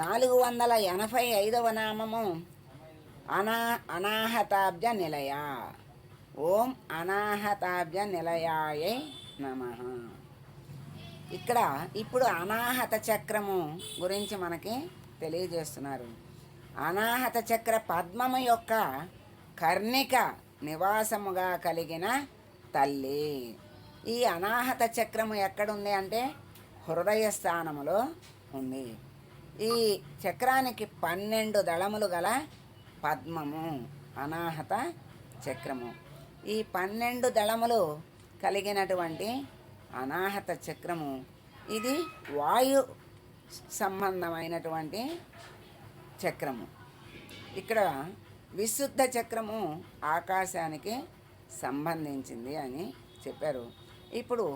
నాలుగు వందల ఎనభై ఐదవ నామము అనా అనాహతాబ్జ నిలయ. ఓం అనాహతాబ్జ నిలయాయే నమ. ఇక్కడ ఇప్పుడు అనాహత చక్రము గురించి మనకి తెలియజేస్తున్నారు. అనాహత చక్ర పద్మము యొక్క కర్ణిక నివాసముగా కలిగిన తల్లి. ఈ అనాహత చక్రము ఎక్కడుంది అంటే హృదయ స్థానములో ఉంది. ఈ చక్రానికి పన్నెండు దళములు గల పద్మము అనాహత చక్రము. ఈ పన్నెండు దళములు కలిగినటువంటి అనాహత చక్రము ఇది వాయు సంబంధమైనటువంటి చక్రము. ఇక్కడ విశుద్ధ చక్రము ఆకాశానికి సంబంధించింది అని చెప్పారు. ఇప్పుడు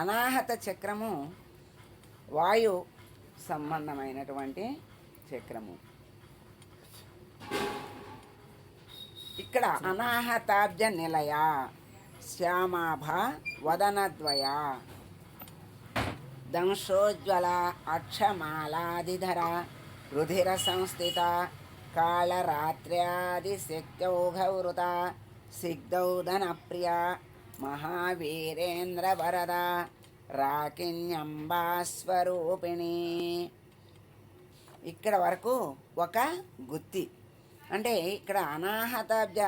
అనాహత చక్రము వాయు సంబంధమైనటువంటి చక్రము. ఇక్కడ అనాహతాబ్జ నిలయ శ్యామాభ వదనద్వయ దంశోజ్వల అక్షమాలాదిధర రుధిర సంస్థిత కాళరాత్ర్యాది శక్తౌఘవృత సిగ్ధౌదన ప్రియ మహావీరేంద్ర వరద రాకిణ్యంబాస్వరూపిణి. ఇక్కడ వరకు ఒక గుత్తి. అంటే ఇక్కడ అనాహతాబ్జ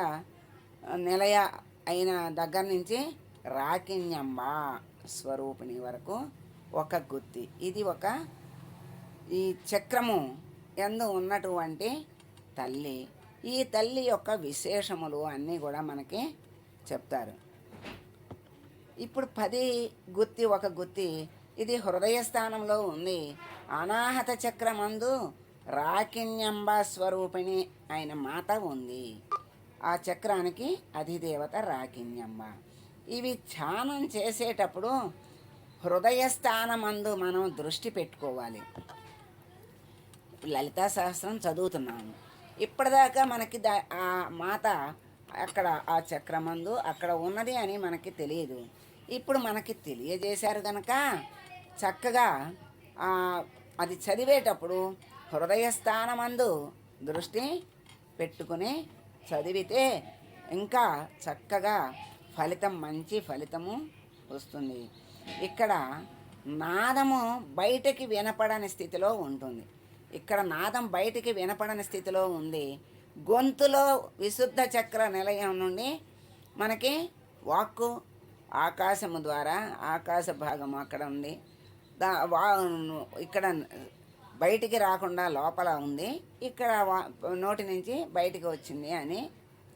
నిలయ అయిన దగ్గర నుంచి రాకిణ్యంబ స్వరూపిణి వరకు ఒక గుత్తి. ఇది ఒక ఈ చక్రము ఎందు ఉన్నటువంటి తల్లి. ఈ తల్లి యొక్క విశేషములు అన్నీ కూడా మనకి చెప్తారు. ఇప్పుడు పది గుత్తి ఒక గుత్తి. ఇది హృదయ స్థానంలో ఉంది. అనాహత చక్రమందు రాకిణ్యంబ స్వరూపిణి అయిన మాత ఉంది. ఆ చక్రానికి అధిదేవత రాకిణ్యంబ. ఇవి ధ్యానం చేసేటప్పుడు హృదయ స్థానమందు మనం దృష్టి పెట్టుకోవాలి. లలితా సహస్రం చదువుతున్నాము ఇప్పటిదాకా మనకి దా ఆ మాత అక్కడ ఆ చక్రమందు అక్కడ ఉన్నది అని మనకి తెలియదు. ఇప్పుడు మనకి తెలియజేశారు కనుక చక్కగా అది చదివేటప్పుడు హృదయ స్థానమందు దృష్టి పెట్టుకుని చదివితే ఇంకా చక్కగా ఫలితం మంచి ఫలితము వస్తుంది. ఇక్కడ నాదము బయటకి వినపడని స్థితిలో ఉంటుంది. ఇక్కడ నాదం బయటికి వినపడని స్థితిలో ఉంది. గొంతులో విశుద్ధ చక్ర నిలయం నుండి మనకి వాక్కు ఆకాశము ద్వారా ఆకాశ భాగం అక్కడ ఉంది. దా వా ఇక్కడ బయటికి రాకుండా లోపల ఉంది. ఇక్కడ వా- నోటి నుంచి బయటికి వచ్చింది అని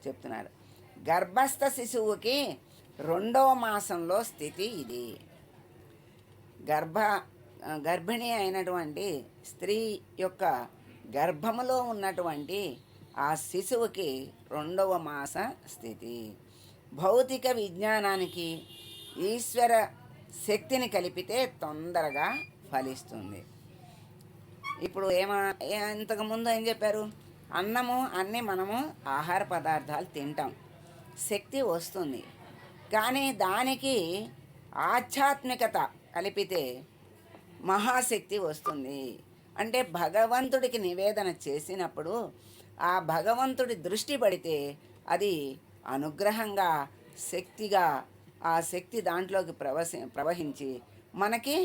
చెప్తున్నారు. గర్భస్థ శిశువుకి రెండవ మాసంలో స్థితి ఇది. గర్భ గర్భిణి అయినటువంటి స్త్రీ యొక్క గర్భములో ఉన్నటువంటి ఆ శిశువుకి రెండవ మాస స్థితి. భౌతిక విజ్ఞానానికి ఈశ్వర శక్తిని కలిపితే తొందరగా ఫలిస్తుంది. ఇప్పుడు ఏమా ఇంతకుముందు ఏం చెప్పారు? అన్నము అన్నీ మనము ఆహార పదార్థాలు తింటాం. శక్తి వస్తుంది. కానీ దానికి ఆధ్యాత్మికత కలిపితే మహాశక్తి వస్తుంది. అంటే భగవంతుడికి నివేదన చేసినప్పుడు ఆ భగవంతుడి దృష్టి పడితే అది అనుగ్రహంగా శక్తిగా ఆ శక్తి దాంట్లోకి ప్రవసి ప్రవహించి మనకి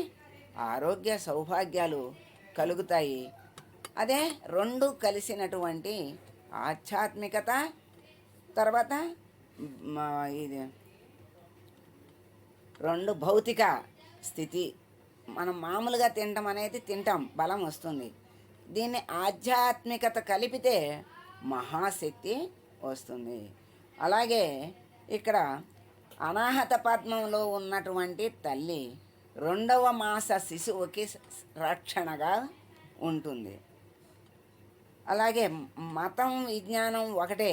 ఆరోగ్య సౌభాగ్యాలు కలుగుతాయి. అదే రెండు కలిసినటువంటి ఆధ్యాత్మికత తర్వాత ఇది రెండు భౌతిక స్థితి. మనం మామూలుగా తినటం అనేది తింటాం బలం వస్తుంది. దీన్ని ఆధ్యాత్మికత కలిపితే మహాశక్తి వస్తుంది. అలాగే ఇక్కడ అనాహత పద్మంలో ఉన్నటువంటి తల్లి రెండవ మాస శిశువుకి రక్షణగా ఉంటుంది. అలాగే మతం విజ్ఞానం ఒకటే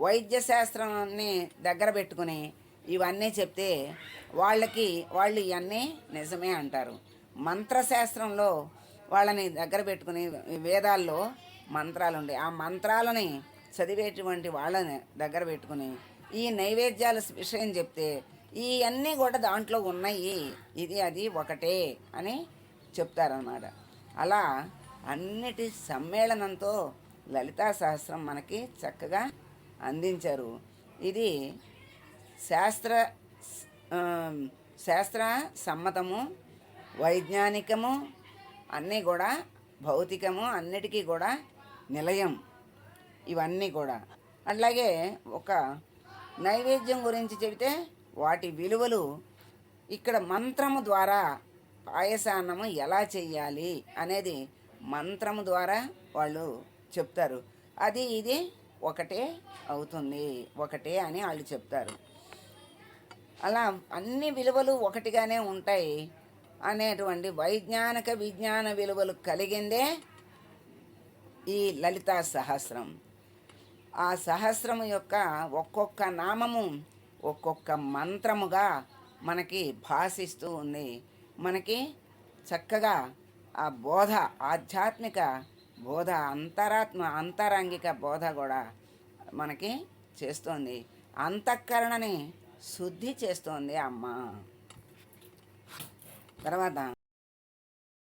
వైద్య శాస్త్రాన్ని దగ్గర పెట్టుకుని ఇవన్నీ చెప్తే వాళ్ళకి వాళ్ళు ఇవన్నీ నిజమే అంటారు. మంత్రశాస్త్రంలో వాళ్ళని దగ్గర పెట్టుకుని వేదాల్లో మంత్రాలు ఉంటాయి ఆ మంత్రాలని చదివేటువంటి వాళ్ళని దగ్గర పెట్టుకుని ఈ నైవేద్యాల విషయం చెప్తే ఇవన్నీ కూడా దాంట్లో ఉన్నాయి. ఇది అది ఒకటే అని చెప్తారన్నమాట. అలా అన్నిటి సమ్మేళనంతో లలితా సహస్రం మనకి చక్కగా అందించారు. ఇది శాస్త్ర శాస్త్ర సమ్మతము వైజ్ఞానికము అన్నీ కూడా భౌతికము అన్నిటికీ కూడా నిలయం. ఇవన్నీ కూడా. అట్లాగే ఒక నైవేద్యం గురించి చెబితే వాటి విలువలు ఇక్కడ మంత్రము ద్వారా పాయసాన్నము ఎలా చేయాలి అనేది మంత్రము ద్వారా వాళ్ళు చెప్తారు. అది ఇది ఒకటే అవుతుంది ఒకటే అని వాళ్ళు చెప్తారు. అలా అన్ని విలువలు ఒకటిగానే ఉంటాయి అనేటువంటి వైజ్ఞానిక విజ్ఞాన విలువలు కలిగిందే ఈ లలితా సహస్రం. ఆ సహస్రము యొక్క ఒక్కొక్క నామము ఒక్కొక్క మంత్రముగా మనకి భాషిస్తూ ఉంది. మనకి చక్కగా ఆ బోధ ఆధ్యాత్మిక బోధ అంతరాత్మ అంతరంగిక బోధ కూడా మనకి చేస్తోంది. అంతఃకరణని శుద్ధి చేస్తోంది అమ్మ. తర్వాత